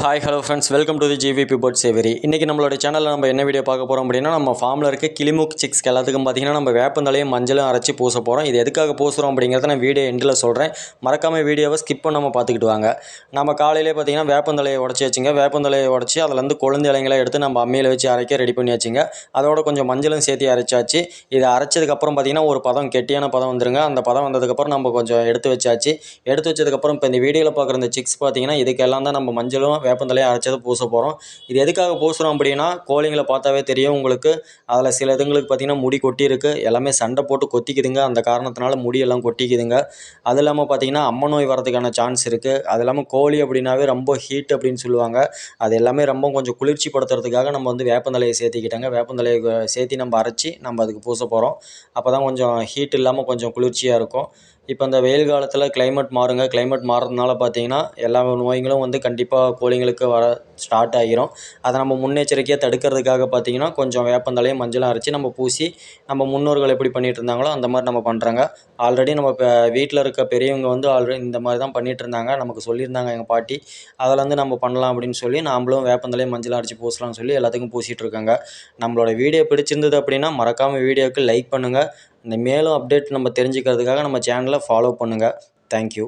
Hi hello friends welcome to the GVP bird savory இன்றைக்கி நம்மளோட சேனலில் நம்ம என்ன வீடியோ பார்க்க போகிறோம் அப்படின்னா நம்ம ஃபார்மில் இருக்க கிளிமுக் சிக்ஸ்க்கு எல்லாத்துக்கும் பார்த்திங்கன்னா நம்ம வேப்பந்தலையும் மஞ்சளும் அரைச்சி பூச போகிறோம் இது எதுக்காக பூசுகிறோம் அப்படிங்கிறத நான் வீடியோ எண்டில் சொல்கிறேன் மறக்காமல் வீடியோவை ஸ்கிப் பண்ணாமல் பார்த்துக்கிட்டு வாங்க. நம்ம காலையிலே பார்த்தீங்கன்னா வேப்பந்தலையை உடச்சி வச்சுங்க. வேப்பந்தலையை உடச்சி அதுலேருந்து கொழுந்து இலைங்களை எடுத்து நம்ம அம்மியில் வச்சு அரைக்க ரெடி பண்ணி வச்சுங்க. அதோட கொஞ்சம் மஞ்சளும் சேர்த்து அரைச்சாச்சு. இதை அரைச்சதுக்கப்புறம் பார்த்தீங்கன்னா ஒரு பதம் கெட்டியான பதம் வந்துருங்க. அந்த பதம் வந்ததுக்கப்புறம் நம்ம கொஞ்சம் எடுத்து வச்சாச்சு. எடுத்து வச்சதுக்கப்புறம் இப்போ இந்த வீடியோவில் பார்க்குற இந்த சிக்ஸ் பார்த்திங்கன்னா இதுக்கெல்லாம் தான் நம்ம மஞ்சளும் வேப்பந்தலையை அரைச்சது பூச போகிறோம் இது எதுக்காக பூசுகிறோம் அப்படின்னா கோழிங்களை பார்த்தாவே தெரியும் உங்களுக்கு. அதில் சில இதுங்களுக்கு பார்த்திங்கன்னா முடி கொட்டியிருக்கு. எல்லாமே சண்டை போட்டு கொத்திக்குதுங்க. அந்த காரணத்தினால முடியெல்லாம் கொட்டிக்குதுங்க. அது இல்லாமல் பார்த்தீங்கன்னா அம்ம நோய் வரதுக்கான சான்ஸ் இருக்குது அது இல்லாமல் கோழி அப்படின்னாவே ரொம்ப ஹீட் அப்படின்னு சொல்லுவாங்க. அது எல்லாமே ரொம்ப கொஞ்சம் குளிர்ச்சி படுத்துறதுக்காக நம்ம வந்து வேப்பந்தலையை சேர்த்திக்கிட்டாங்க. வேப்பந்தலையை சேர்த்தி நம்ம அரைச்சி நம்ம அதுக்கு பூச போகிறோம் அப்போ தான் கொஞ்சம் ஹீட் இல்லாமல் கொஞ்சம் குளிர்ச்சியாக இருக்கும். இப்போ இந்த வெயில் காலத்தில் கிளைமேட் மாறுங்க. கிளைமேட் மாறுறதுனால பார்த்தீங்கன்னா எல்லா நோய்களும் வந்து கண்டிப்பாக கோழிங்களுக்கு வர ஸ்டார்ட் ஆகிரும். அதை நம்ம முன்னெச்சரிக்கையாக தடுக்கிறதுக்காக பார்த்தீங்கன்னா கொஞ்சம் வேப்பந்தலையும் மஞ்சளும் அரைச்சி நம்ம பூசி நம்ம முன்னோர்கள் எப்படி பண்ணிட்டு இருந்தாங்களோ அந்த மாதிரி நம்ம பண்ணுறாங்க ஆல்ரெடி நம்ம இப்போ வீட்டில் இருக்க பெரியவங்க வந்து ஆல்ரெடி இந்த மாதிரி தான் பண்ணிட்டு இருந்தாங்க. நமக்கு சொல்லியிருந்தாங்க எங்கள் பாட்டி அதில் வந்து நம்ம பண்ணலாம் அப்படின்னு சொல்லி நாமளும் வேப்பந்தலையும் மஞ்சளும் அரைச்சி பூசலாம்னு சொல்லி எல்லாத்துக்கும் பூசிகிட்டு இருக்காங்க. நம்மளோட வீடியோ பிடிச்சிருந்தது அப்படின்னா மறக்காமல் வீடியோவுக்கு லைக் பண்ணுங்கள் இந்த மேலும் அப்டேட் நம்ம தெரிஞ்சுக்கிறதுக்காக நம்ம சேனலை ஃபாலோ பண்ணுங்கள் தேங்க்யூ